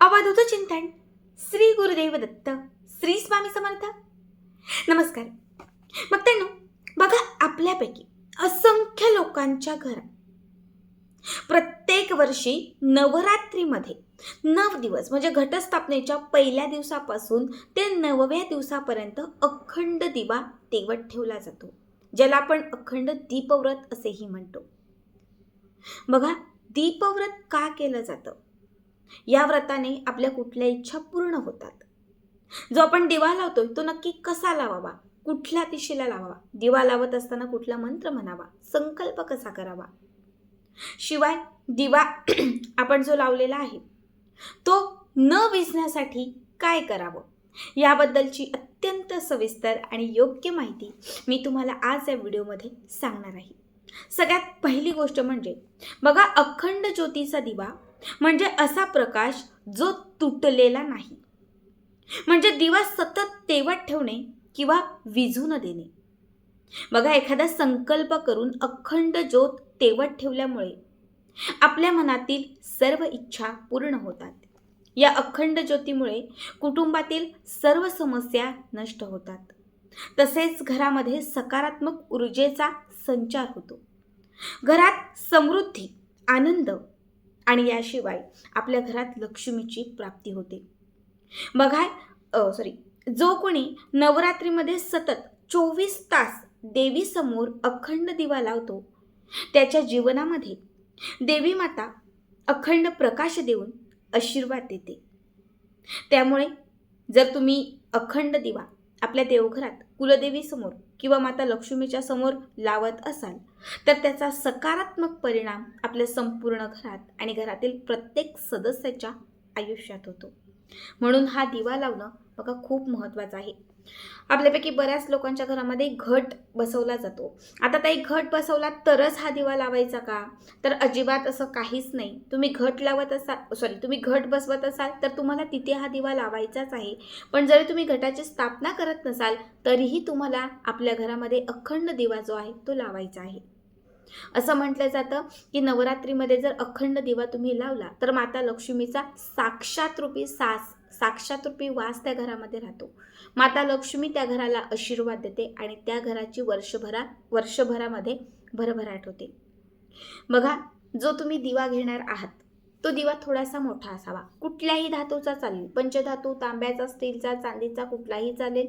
अवधूत चिंतन श्री गुरुदेव दत्त श्री स्वामी समर्थ. नमस्कार. मग त्यांनो बघा आपल्यापैकी असंख्य लोकांच्या घरात प्रत्येक वर्षी नवरात्रीमध्ये नव दिवस म्हणजे घटस्थापनेच्या पहिल्या दिवसापासून ते नवव्या दिवसापर्यंत अखंड दिवा तेवत ठेवला जातो ज्याला आपण अखंड दीपव्रत असेही म्हणतो. बघा दीपव्रत का केलं जातं? या व्रताने आपल्या कुठल्या इच्छा पूर्ण होतात. जो आपण दिवा लावतोय तो नक्की कसा लावावा? कुठल्या दिशेला लावावा? दिवा लावत असताना कुठला मंत्र म्हणावा? संकल्प कसा करावा? शिवाय दिवा आपण जो लावलेला आहे तो न विझण्यासाठी काय करावं? याबद्दलची अत्यंत सविस्तर आणि योग्य माहिती मी तुम्हाला आज या व्हिडिओमध्ये सांगणार आहे. सगळ्यात पहिली गोष्ट म्हणजे बघा अखंड ज्योतीचा दिवा म्हणजे असा प्रकाश जो तुटलेला नाही. म्हणजे दिवा सतत तेवत ठेवणे किंवा विझू न देणे. बघा एखादा संकल्प करून अखंड ज्योत तेवत ठेवल्यामुळे आपल्या मनातील सर्व इच्छा पूर्ण होतात. या अखंड ज्योतीमुळे कुटुंबातील सर्व समस्या नष्ट होतात. तसेच घरामध्ये सकारात्मक ऊर्जेचा संचार होतो. घरात समृद्धी आनंद आणि याशिवाय आपल्या घरात लक्ष्मीची प्राप्ती होते. बघा सॉरी जो कोणी नवरात्रीमध्ये सतत चोवीस तास देवीसमोर अखंड दिवा लावतो त्याच्या जीवनामध्ये देवी माता अखंड प्रकाश देऊन आशीर्वाद देते. त्यामुळे जर तुम्ही अखंड दिवा आपल्या देवघरात कुलदेवीसमोर किंवा माता लक्ष्मीच्या समोर लावत असाल तर त्याचा सकारात्मक परिणाम आपल्या संपूर्ण घरात आणि घरातील प्रत्येक सदस्याच्या आयुष्यात होतो. म्हणून हा दिवा लावणं बघा खूप महत्त्वाचं आहे. आपल्यापैकी बऱ्याच लोकांच्या घरामध्ये घट बसवला जातो. आता ताई घट बसवला तरच हा दिवा लावायचा का? तर अजिबात असं काहीच नाही. तुम्ही घट लावत असाल सॉरी तुम्ही घट बसवत असाल तर तुम्हाला तिथे हा दिवा लावायचाच आहे. पण जरी तुम्ही घटाची स्थापना करत नसाल तरीही तुम्हाला आपल्या घरामध्ये अखंड दिवा जो आहे तो लावायचा आहे. असं म्हटलं जातं की नवरात्रीमध्ये जर अखंड दिवा तुम्ही लावला तर माता लक्ष्मीचा साक्षात रूपी सास साक्षात रूपी वास त्या घरामध्ये राहतो. माता लक्ष्मी त्या घराला आशीर्वाद देते आणि त्या घराची वर्षभरा वर्षभरामध्ये भरभराट होते. बघा जो तुम्ही दिवा घेणार आहात तो दिवा थोडासा मोठा असावा. कुठल्याही धातूचा चालेल. पंचधातू तांब्याचा स्टीलचा चांदीचा कुठलाही चालेल.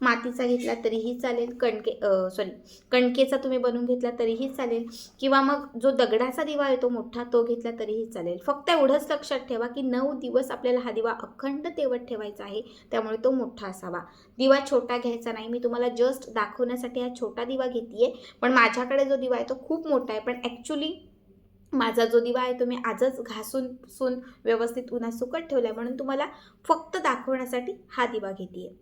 मातीचा घेतला तरीही चालेल. कणके सॉरी कणकेचा तुम्ही बनवून घेतला तरीही चालेल. किंवा मग जो दगडाचा दिवा आहे तो मोठा तो घेतला तरीही चालेल. फक्त एवढंच लक्षात ठेवा की नऊ दिवस आपल्याला हा दिवा अखंड तेवत ठेवायचा आहे. त्यामुळे तो मोठा असावा. दिवा छोटा घ्यायचा नाही. मी तुम्हाला जस्ट दाखवण्यासाठी हा छोटा दिवा घेते पण माझ्याकडे जो दिवा आहे तो खूप मोठा आहे. पण ॲक्च्युली माझा जो दिवा आहे तो मी आजच घासून पुसून व्यवस्थित उन्हात सुकत ठेवला आहे म्हणून तुम्हाला फक्त दाखवण्यासाठी हा दिवा घेते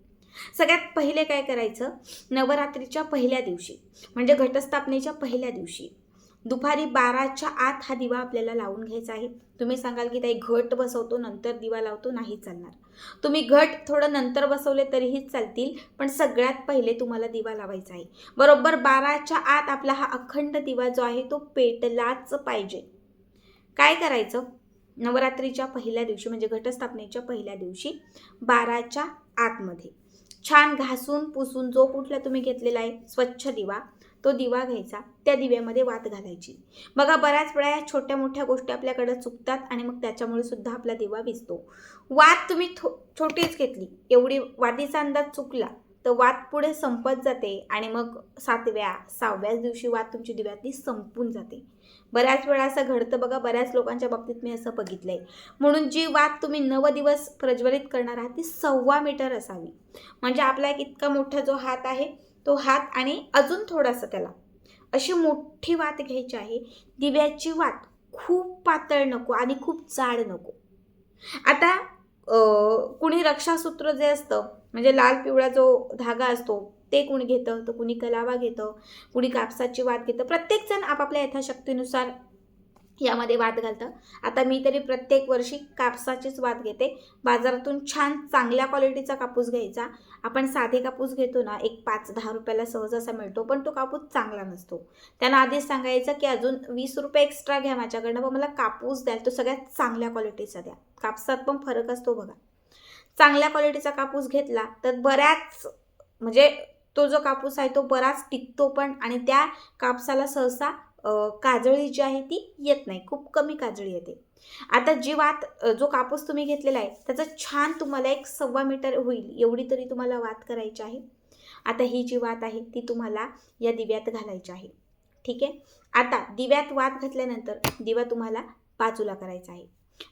सगळ्यात पहिले काय करायचं? नवरात्रीच्या पहिल्या दिवशी म्हणजे घटस्थापनेच्या पहिल्या दिवशी दुपारी बाराच्या आत हा दिवा आपल्याला लावून घ्यायचा आहे. तुम्ही सांगाल की ताई घट बसवतो नंतर दिवा लावतो नाही चालणार. तुम्ही घट थोडं नंतर बसवले तरीही चालतील पण सगळ्यात पहिले तुम्हाला दिवा लावायचा आहे. बरोबर बाराच्या आत आपला हा अखंड दिवा जो आहे तो पेटलाच पाहिजे. काय करायचं? नवरात्रीच्या पहिल्या दिवशी म्हणजे घटस्थापनेच्या पहिल्या दिवशी बाराच्या आतमध्ये छान घासून पुसून जो कुठला तुम्ही घेतलेला आहे स्वच्छ दिवा तो दिवा घ्यायचा त्या दिव्यामध्ये वात घालायची. बघा बऱ्याच वेळा या छोट्या मोठ्या गोष्टी आपल्याकडे चुकतात आणि मग त्याच्यामुळे सुद्धा आपला दिवा विजतो वात तुम्ही थो छोटीच घेतली. एवढी वातीचा अंदाज चुकला तर वात पुढे संपत जाते आणि मग सातव्या सहाव्याच दिवशी वात तुमची दिव्यातली संपून जाते. बऱ्याच वेळा असं घडतं बघा बऱ्याच लोकांच्या बाबतीत मी असं बघितलं आहे म्हणून जी वात तुम्ही नव दिवस प्रज्वलित करणार आहात ती सव्वा मीटर असावी. म्हणजे आपला एक इतका मोठा जो हात आहे तो हात आणि अजून थोडासा त्याला. अशी मोठी वात घ्यायची आहे. दिव्याची वात खूप पातळ नको आणि खूप जाड नको. आता कुणी रक्षासूत्र जे असतं म्हणजे लाल पिवळा जो धागा असतो ते कुणी घेतं तर कुणी कलावा घेतं कुणी कापसाची वात घेतं. प्रत्येकजण आपापल्या यथाशक्तीनुसार यामध्ये वाद घालतं. आता मी तरी प्रत्येक वर्षी कापसाचीच वाद घेते. बाजारातून छान चांगल्या क्वालिटीचा कापूस घ्यायचा. आपण साधे कापूस घेतो ना एक पाच दहा रुपयाला सहज असा मिळतो पण तो कापूस चांगला नसतो. त्यांना आधीच सांगायचं की अजून वीस रुपये एक्स्ट्रा घ्या माझ्याकडनं पण मला कापूस द्याल तो सगळ्यात चांगल्या क्वालिटीचा द्या. कापसात पण फरक असतो बघा. चांगल्या क्वालिटीचा कापूस घेतला तर बऱ्याच म्हणजे तो जो कापूस आहे तो बराच टिकतो पण आणि त्या कापसाला सहसा काजळी जी आहे ती येत नाही. खूप कमी काजळी येते. आता जी वात जो कापूस तुम्ही घेतलेला आहे त्याचं छान तुम्हाला एक सव्वा मीटर होईल एवढी तरी तुम्हाला वात करायची आहे. आता ही जी वात आहे ती तुम्हाला या दिव्यात घालायची आहे. ठीक आहे? आता दिव्यात वात घातल्यानंतर दिवा तुम्हाला बाजूला करायचा आहे.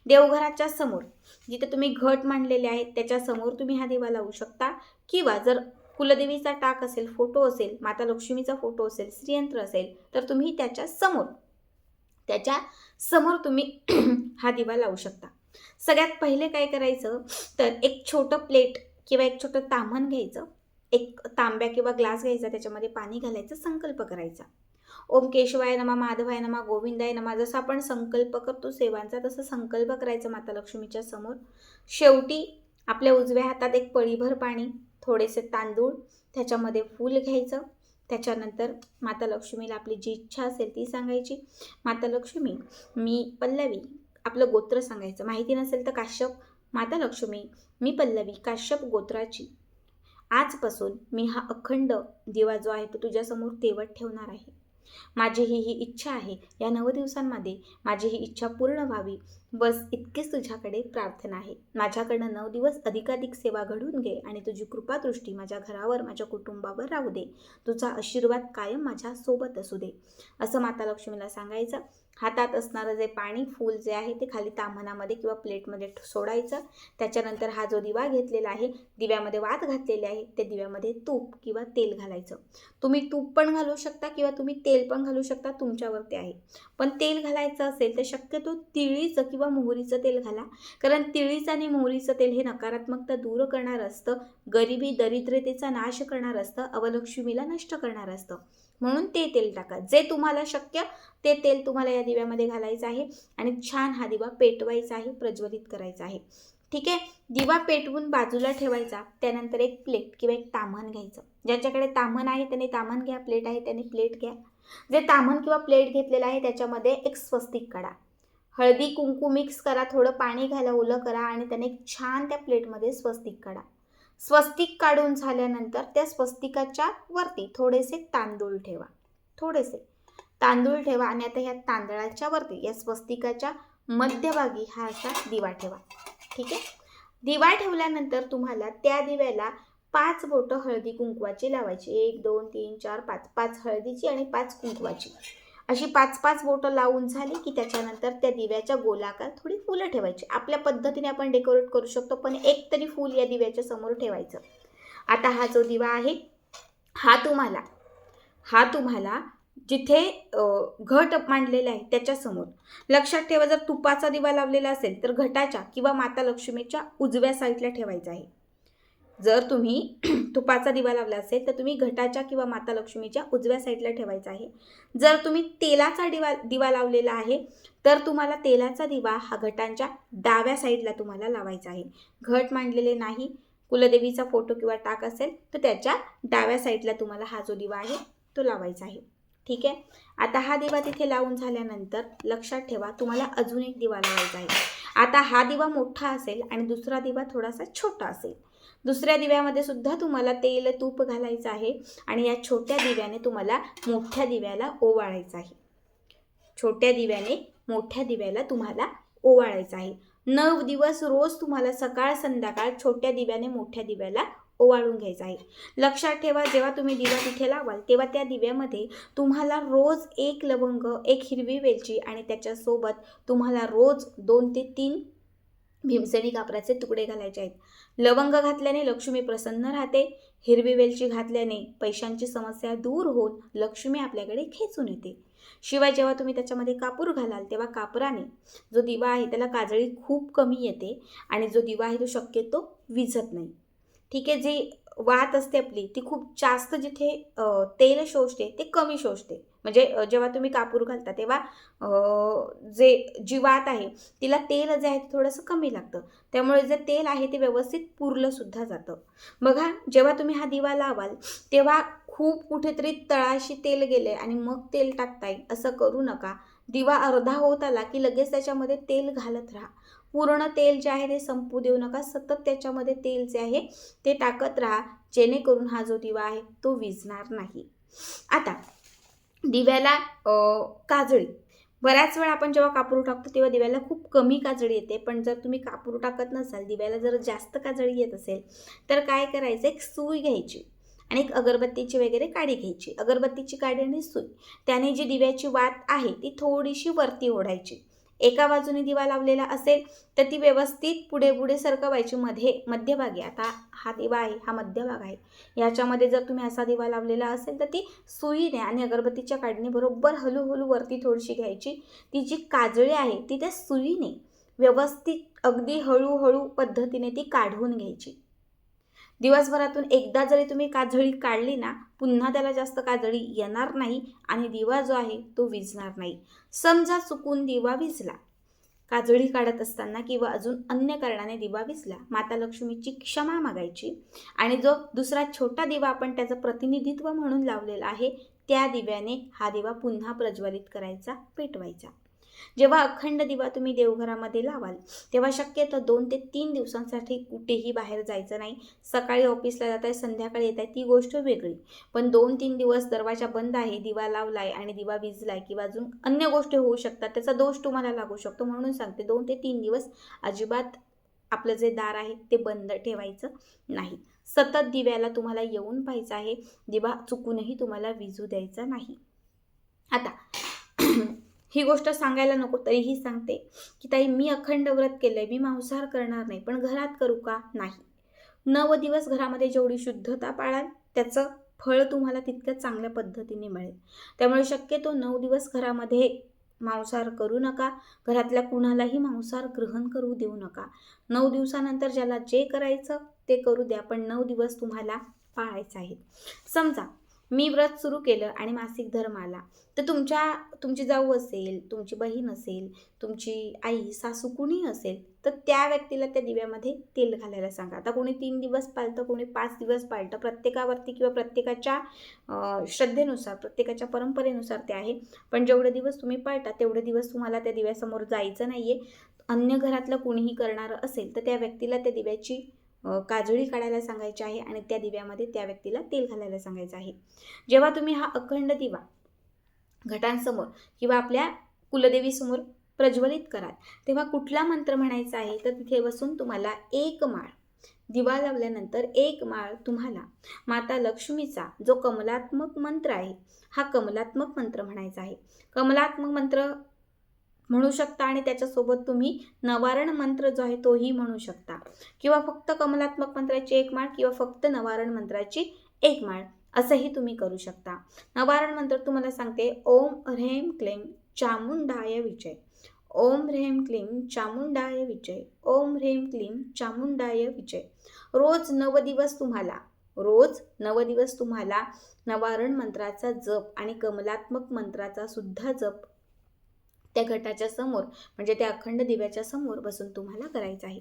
देवघराच्या समोर जिथे तुम्ही घट मांडलेले आहेत त्याच्यासमोर तुम्ही हा दिवा लावू शकता. किंवा जर कुलदेवीचा टाक असेल फोटो असेल माता लक्ष्मीचा फोटो असेल श्रीयंत्र असेल तर तुम्ही त्याच्यासमोर त्याच्यासमोर तुम्ही हा दिवा लावू शकता. सगळ्यात पहिले काय करायचं तर एक छोटं प्लेट किंवा एक छोटं ताम्हण घ्यायचं एक तांब्या किंवा ग्लास घ्यायचा त्याच्यामध्ये पाणी घालायचं संकल्प करायचा. ओम केशवाय नमा माधवाय नमा गोविंदाय नमा जसं आपण संकल्प करतो सेवांचा तसं संकल्प करायचा माता लक्ष्मीच्या समोर. शेवटी आपल्या उजव्या हातात एक पळीभर पाणी थोडेसे तांदूळ त्याच्यामध्ये फूल घ्यायचं. त्याच्यानंतर माता लक्ष्मीला आपली जी इच्छा असेल ती सांगायची. माता लक्ष्मी मी पल्लवी आपलं गोत्र सांगायचं. माहिती नसेल तर काश्यप. माता लक्ष्मी मी पल्लवी काश्यप गोत्राची. आजपासून मी हा अखंड दिवा जो आहे तो तुझ्यासमोर तेवत ठेवणार आहे. माझी ही ही इच्छा आहे. या नऊ दिवसांमध्ये माझी ही इच्छा पूर्ण व्हावी. बस इतकीच तुझ्याकडे प्रार्थना आहे. माझ्याकडनं नऊ दिवस अधिकाधिक सेवा घडून घे आणि तुझी कृपादृष्टी माझ्या घरावर माझ्या कुटुंबावर राहू दे. तुझा आशीर्वाद कायम माझ्या सोबत असू दे. असं माता लक्ष्मीला सांगायचं. हातात असणारं जे पाणी फूल जे आहे ते खाली ताम्हणामध्ये किंवा प्लेटमध्ये सोडायचं. त्याच्यानंतर हा जो दिवा घेतलेला आहे दिव्यामध्ये वात घातलेले आहे त्या दिव्यामध्ये तूप किंवा तेल घालायचं. तुम्ही तूप पण घालू शकता किंवा तुम्ही तेल पण घालू शकता तुमच्यावरती आहे. पण तेल घालायचं असेल तर शक्यतो तिळीचं किंवा मोहरीचं तेल घाला. कारण तिळीचं आणि मोहरीचं तेल हे नकारात्मकता दूर करणारं असतं. गरिबी दरिद्रतेचा नाश करणारं असतं. अवलक्ष्मीला नष्ट करणारं असतं. म्हणून ते तेल टाका. जे तुम्हाला शक्य ते तेल तुम्हाला या दिव्यामध्ये घालायचं आहे आणि छान हा दिवा पेटवायचा आहे प्रज्वलित करायचा आहे. ठीक आहे? दिवा पेटवून बाजूला ठेवायचा. त्यानंतर एक प्लेट किंवा एक ताम्हण घ्यायचं. ज्यांच्याकडे ताम्हण आहे त्याने ताम्हण घ्या प्लेट आहे त्याने प्लेट घ्या. जे ताम्हण किंवा प्लेट घेतलेलं आहे त्याच्यामध्ये एक स्वस्तिक काढा. हळदी कुंकू मिक्स करा थोडं पाणी घाला ओलं करा आणि त्याने छान त्या प्लेटमध्ये स्वस्तिक काढा. स्वस्तिक काढून झाल्यानंतर त्या स्वस्तिकाच्या वरती थोडेसे तांदूळ ठेवा. थोडेसे तांदूळ ठेवा आणि आता ह्या तांदळाच्या वरती या स्वस्तिकाच्या मध्यभागी हा असा दिवा ठेवा. ठीक आहे? दिवा ठेवल्यानंतर तुम्हाला त्या दिव्याला पाच बोटं हळदी कुंकवाची लावायची. एक दोन तीन चार पाच. पाच हळदीची आणि पाच कुंकवाची. अशी पाच पाच बोटं लावून झाली की त्याच्यानंतर त्या दिव्याच्या गोलाकार थोडी फुलं ठेवायची. आपल्या पद्धतीने आपण डेकोरेट करू शकतो पण एक तरी फूल या दिव्याच्या समोर ठेवायचं. आता हा जो दिवा आहे हा तुम्हाला हा तुम्हाला जिथे घट मांडलेला आहे त्याच्यासमोर लक्षात ठेवा जर तुपाचा दिवा लावलेला असेल तर घटाच्या किंवा माता लक्ष्मीच्या उजव्या साईडला ठेवायचा आहे. जर तुम्ही तुपाचा दिवा लावला असेल तर तुम्ही घटाच्या किंवा माता लक्ष्मीच्या उजव्या साईडला ठेवायचा आहे. जर तुम्ही तेलाचा दिवा दिवा लावलेला आहे तर तुम्हाला तेलाचा दिवा हा घटांच्या डाव्या साईडला तुम्हाला लावायचा आहे. घट मांडलेले नाही कुलदेवीचा फोटो किंवा टाक असेल तर त्याच्या डाव्या साईडला तुम्हाला हा जो दिवा आहे तो लावायचा आहे. ठीक आहे? आता हा दिवा तिथे लावून झाल्यानंतर लक्षात ठेवा तुम्हाला अजून एक दिवा लावायचा आहे. आता हा दिवा मोठा असेल आणि दुसरा दिवा थोडासा छोटा असेल. दुसऱ्या दिव्यामध्ये सुद्धा तुम्हाला तेल तूप घालायचं आहे आणि या छोट्या दिव्याने तुम्हाला मोठ्या दिव्याला ओवाळायचं आहे. छोट्या दिव्याने मोठ्या दिव्याला तुम्हाला ओवाळायचं आहे. नऊ दिवस रोज तुम्हाला सकाळ संध्याकाळ छोट्या दिव्याने मोठ्या दिव्याला ओवाळून घ्यायचं आहे. लक्षात ठेवा जेव्हा तुम्ही दिवा तिथे लावाल तेव्हा त्या दिव्यामध्ये तुम्हाला रोज एक लवंग एक हिरवी वेलची आणि त्याच्यासोबत तुम्हाला रोज दोन ते तीन भीमसेनी कापराचे तुकडे घालायचे आहेत. लवंग घातल्याने लक्ष्मी प्रसन्न राहते हिरवी वेलची घातल्याने पैशांची समस्या दूर होऊन लक्ष्मी आपल्याकडे खेचून येते. शिवाय जेव्हा तुम्ही त्याच्यामध्ये कापूर घालाल तेव्हा कापराने जो दिवा आहे त्याला काजळी खूप कमी येते आणि जो दिवा आहे तो शक्यतो विझत नाही. ठीक आहे जी वात असते आपली ती खूप जास्त जिथे तेल शोषते ते कमी शोषते. म्हणजे जेव्हा तुम्ही कापूर घालता तेव्हा जे जीवात आहे तिला तेल जे आहे ते थोडंसं कमी लागतं. त्यामुळे जे तेल आहे ते व्यवस्थित पुरलंसुद्धा जातं. बघा जेव्हा तुम्ही हा दिवा लावाल तेव्हा खूप कुठेतरी तळाशी तेल गेले आणि मग तेल टाकताय असं करू नका. दिवा अर्धा होत आला की लगेच त्याच्यामध्ये तेल घालत राहा. पूर्ण तेल जे आहे ते संपू देऊ नका. सतत त्याच्यामध्ये तेल जे आहे ते टाकत राहा. जेणेकरून हा जो दिवा आहे तो विजणार नाही. आता दिव्याला काजळी. बऱ्याच वेळा आपण जेव्हा कापूर टाकतो तेव्हा दिव्याला खूप कमी काजळी येते. पण जर तुम्ही कापूर टाकत नसाल दिव्याला जर जास्त काजळी येत असेल तर काय करायचं? एक सुई घ्यायची आणि एक अगरबत्तीची वगैरे काडी घ्यायची. अगरबत्तीची काडी आणि सुई. त्याने जी दिव्याची वात आहे ती थोडीशी वरती ओढायची. एका बाजूने दिवा लावलेला असेल तर ती व्यवस्थित पुढे पुढे सरकवायची मध्ये मध्यभागी. आता हा दिवा आहे हा मध्यभाग आहे. याच्यामध्ये जर तुम्ही असा दिवा लावलेला असेल तर ती सुईने आणि अगरबत्तीच्या काढणे बरोबर हळूहळू वरती थोडीशी घ्यायची. ती जी काजळी आहे ती त्या सुईने व्यवस्थित अगदी हळूहळू पद्धतीने ती काढून घ्यायची. दिवसभरातून एकदा जरी तुम्ही काजळी काढली ना पुन्हा त्याला जास्त काजळी येणार नाही आणि दिवा जो आहे तो विझणार नाही. समजा चुकून दिवा विझला. काजळी काढत असताना किंवा अजून अन्य कारणाने दिवा विझला माता लक्ष्मीची क्षमा मागायची आणि जो दुसरा छोटा दिवा आपण त्याचं प्रतिनिधित्व म्हणून लावलेला आहे त्या दिव्याने हा दिवा पुन्हा प्रज्वलित करायचा पेटवायचा. जेव्हा अखंड दिवा तुम्ही देवघरामध्ये लावाल तेव्हा शक्यतो दोन ते तीन दिवसांसाठी कुठेही बाहेर जायचं नाही. सकाळी ऑफिसला जात आहे संध्याकाळी येत आहे ती गोष्ट वेगळी. पण दोन तीन दिवस दरवाजा बंद आहे दिवा लावलाय आणि दिवा विजलाय किंवा अजून अन्य गोष्टी होऊ शकतात त्याचा दोष तुम्हाला लागू शकतो. म्हणून सांगते दोन ते तीन दिवस अजिबात आपलं जे दार आहे ते बंद ठेवायचं नाही. सतत दिव्याला तुम्हाला येऊन पाहायचं आहे दिवा चुकूनही तुम्हाला विजू द्यायचा नाही. आता ही गोष्ट सांगायला नको तरीही सांगते की ताई मी अखंड व्रत केलं आहे मी मांसाहार करणार नाही पण घरात करू का नाही? नव दिवस घरामध्ये जेवढी शुद्धता पाळाल त्याचं फळ तुम्हाला तितक्या चांगल्या पद्धतीने मिळेल. त्यामुळे शक्यतो नऊ दिवस घरामध्ये मांसाहार करू नका घरातल्या कुणालाही मांसाहार ग्रहण करू देऊ नका. नऊ दिवसानंतर ज्याला जे करायचं ते करू द्या पण नऊ दिवस तुम्हाला पाळायचं आहे समजा मी व्रत सुरू केलं आणि मासिक धर्म आला. तर तुमच्या तुमची जाऊ असेल तुमची बहीण असेल तुमची आई सासू कुणी असेल तर त्या व्यक्तीला त्या दिव्यामध्ये तेल घालायला सांगा. आता कोणी तीन दिवस पाळतं कोणी पाच दिवस पाळतं प्रत्येकावरती किंवा प्रत्येकाच्या श्रद्धेनुसार प्रत्येकाच्या परंपरेनुसार ते आहे. पण जेवढे दिवस तुम्ही पाळता तेवढे दिवस तुम्हाला त्या दिव्यासमोर जायचं नाही आहे अन्य घरातलं कोणीही करणारं असेल तर त्या व्यक्तीला त्या दिव्याची काजळी काढायला सांगायची आहे आणि त्या दिव्यामध्ये त्या व्यक्तीला तेल घालायला सांगायचं आहे. जेव्हा तुम्ही हा अखंड दिवा घटांसमोर किंवा आपल्या कुलदेवीसमोर प्रज्वलित कराल तेव्हा कुठला मंत्र म्हणायचा आहे? तर तिथे बसून तुम्हाला एक माळ दिवा लावल्यानंतर एक माळ तुम्हाला माता लक्ष्मीचा जो कमलात्मक मंत्र आहे हा कमलात्मक मंत्र म्हणायचा आहे. कमलात्मक मंत्र म्हणू शकता आणि त्याच्यासोबत तुम्ही नवारण मंत्र जो आहे तोही म्हणू शकता. किंवा फक्त कमलात्मक मंत्राची एक माळ किंवा फक्त नवारण मंत्राची एक माळ असंही तुम्ही करू शकता. नवारण मंत्र तुम्हाला सांगते ओम ह्रेम क्लेम चामुंडाय विजय. ओम ह्रेम क्लीम चामुंडाय विजय. ओम ह्रेम क्लीम चामुंडाय विजय. रोज नव दिवस तुम्हाला रोज नव दिवस तुम्हाला नवारण मंत्राचा जप आणि कमलात्मक मंत्राचा सुद्धा जप त्या घटाच्या समोर म्हणजे त्या अखंड दिव्याच्या समोर बसून तुम्हाला करायचं आहे.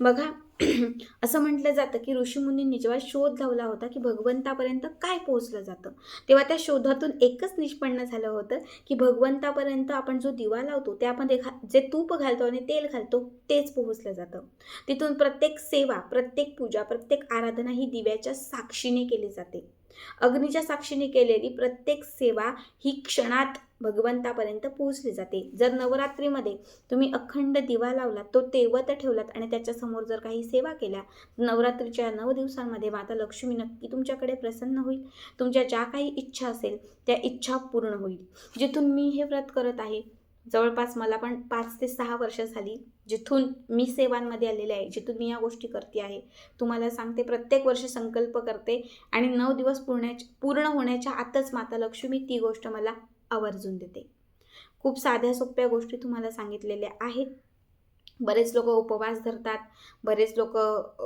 बघा असं म्हटलं जातं की ऋषीमुनींनी जेव्हा शोध लावला होता की भगवंतापर्यंत काय पोहोचलं जातं तेव्हा त्या शोधातून एकच निष्पन्न झालं होतं की भगवंतापर्यंत आपण जो दिवा लावतो त्यामध्ये घा जे तूप घालतो आणि तेल घालतो तेच पोहोचलं जातं. तिथून प्रत्येक सेवा प्रत्येक पूजा प्रत्येक आराधना ही दिव्याच्या साक्षीने केली जाते. अग्नीच्या साक्षीने केलेली प्रत्येक सेवा ही क्षणात भगवंतापर्यंत पोहोचली जाते. जर नवरात्रीमध्ये तुम्ही अखंड दिवा लावलात तो तेवत ठेवलात आणि त्याच्यासमोर जर काही सेवा केल्या नवरात्रीच्या नऊ दिवसांमध्ये माता लक्ष्मी नक्की तुमच्याकडे प्रसन्न होईल. तुमच्या ज्या काही इच्छा असेल त्या इच्छा पूर्ण होईल. जिथून मी हे व्रत करत आहे जवळपास मला पण पाच ते सहा वर्ष झाली जिथून मी सेवांमध्ये आलेले आहे जिथून मी या गोष्टी करते आहे. तुम्हाला सांगते प्रत्येक वर्षी संकल्प करते आणि नऊ दिवस पूर्ण पूर्ण होण्याच्या आतच माता लक्ष्मी ती गोष्ट मला आवर्जून देते. खूप साध्या सोप्या गोष्टी तुम्हाला सांगितलेल्या आहेत. बरेच लोक उपवास धरतात बरेच लोक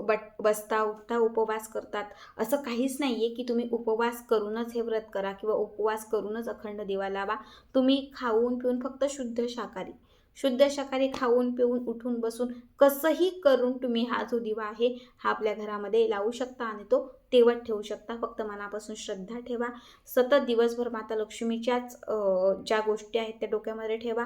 बट बसता उठता उपवास करतात. असं काहीच नाही आहे की तुम्ही उपवास करूनच हे व्रत करा किंवा उपवास करूनच अखंड दिवा लावा. तुम्ही खाऊन पिऊन फक्त शुद्ध शाकाहारी शुद्ध शाकाहारी खाऊन पिऊन उठून बसून कसंही करून तुम्ही हा जो दिवा आहे हा आपल्या घरामध्ये लावू शकता आणि तो तेवत ठेवू शकता. फक्त मनापासून श्रद्धा ठेवा. सतत दिवसभर माता लक्ष्मीच्याच ज्या गोष्टी आहेत त्या डोक्यामध्ये ठेवा.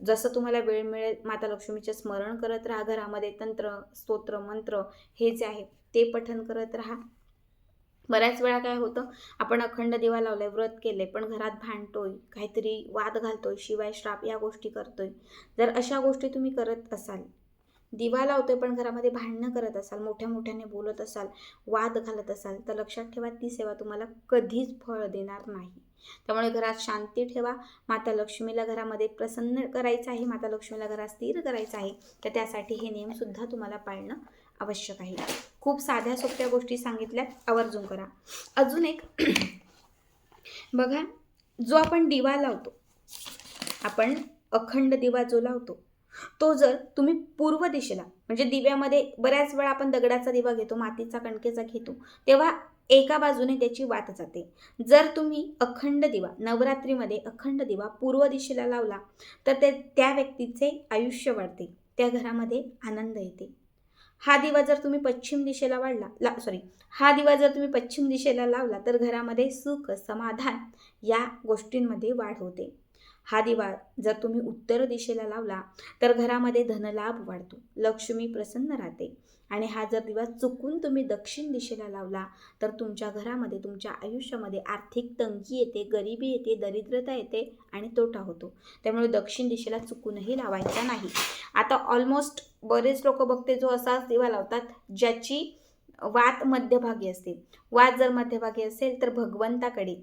जसं तुम्हाला वेळ मिळेल माता लक्ष्मीचे स्मरण करत राहा घरामध्ये तंत्र स्तोत्र मंत्र हे जे आहे ते पठन करत राहा. बऱ्याच वेळा काय होतं आपण अखंड दिवा लावलाय व्रत केले पण घरात भांडतोय काहीतरी वाद घालतोय शिवाय श्राप या गोष्टी करतोय. जर अशा गोष्टी तुम्ही करत असाल दिवा लावतोय पण घरामध्ये भांडणं करत असाल मोठ्या मोठ्याने बोलत असाल वाद घालत असाल तर लक्षात ठेवा ती सेवा तुम्हाला कधीच फळ देणार नाही. त्यामुळे घरात शांती ठेवा. माता लक्ष्मीला घरामध्ये प्रसन्न करायचं आहे माता लक्ष्मीला घरात स्थिर करायचं आहे तर त्यासाठी हे नियमसुद्धा तुम्हाला पाळणं आवश्यक आहे. खूप साध्या सोप्या गोष्टी सांगितल्यात आवर्जून करा. अजून एक बघा जो आपण दिवा लावतो आपण अखंड दिवा जो लावतो तो जर तुम्ही पूर्व दिशेला म्हणजे दिव्यामध्ये बऱ्याच वेळा आपण दगडाचा दिवा घेतो मातीचा कणकेचा घेतो तेव्हा एका बाजूने त्याची वात जाते. जर तुम्ही अखंड दिवा नवरात्रीमध्ये अखंड दिवा पूर्व दिशेला लावला तर ते त्या व्यक्तीचे आयुष्य वाढते त्या घरामध्ये आनंद येते. हा दिवा जर तुम्ही पश्चिम दिशेला वाढला ला सॉरी हा दिवा जर तुम्ही पश्चिम दिशेला लावला तर घरामध्ये सुख समाधान या गोष्टींमध्ये वाढ होते. हा दिवा जर तुम्ही उत्तर दिशेला लावला तर घरामध्ये धनलाभ वाढतो. लक्ष्मी प्रसन्न राहते. आणि हा जर दिवा चुकून तुम्ही दक्षिण दिशेला लावला तर तुमच्या घरामध्ये तुमच्या आयुष्यामध्ये आर्थिक तंगी येते गरिबी येते दरिद्रता येते आणि तोटा होतो. त्यामुळे दक्षिण दिशेला चुकूनही लावायचा नाही. आता ऑलमोस्ट बरेच लोक बघते जो असाच दिवा लावतात ज्याची वात मध्यभागी असते. वात जर मध्यभागी असेल तर भगवंताकडे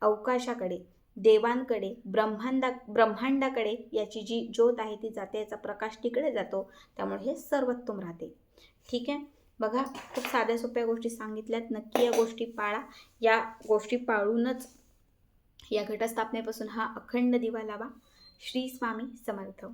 अवकाशाकडे देवांकडे ब्रह्मांडा ब्रह्मांडाकडे याची जी ज्योत आहे ती जाते याचा प्रकाश तिकडे जातो त्यामुळे हे सर्वोत्तम राहते. ठीक आहे? बघा खूप साध्या सोप्या गोष्टी सांगितल्यात. नक्की या गोष्टी पाळा. या गोष्टी पाळूनच या घटस्थापनेपासून हा अखंड दिवा लावा. श्री स्वामी समर्थ.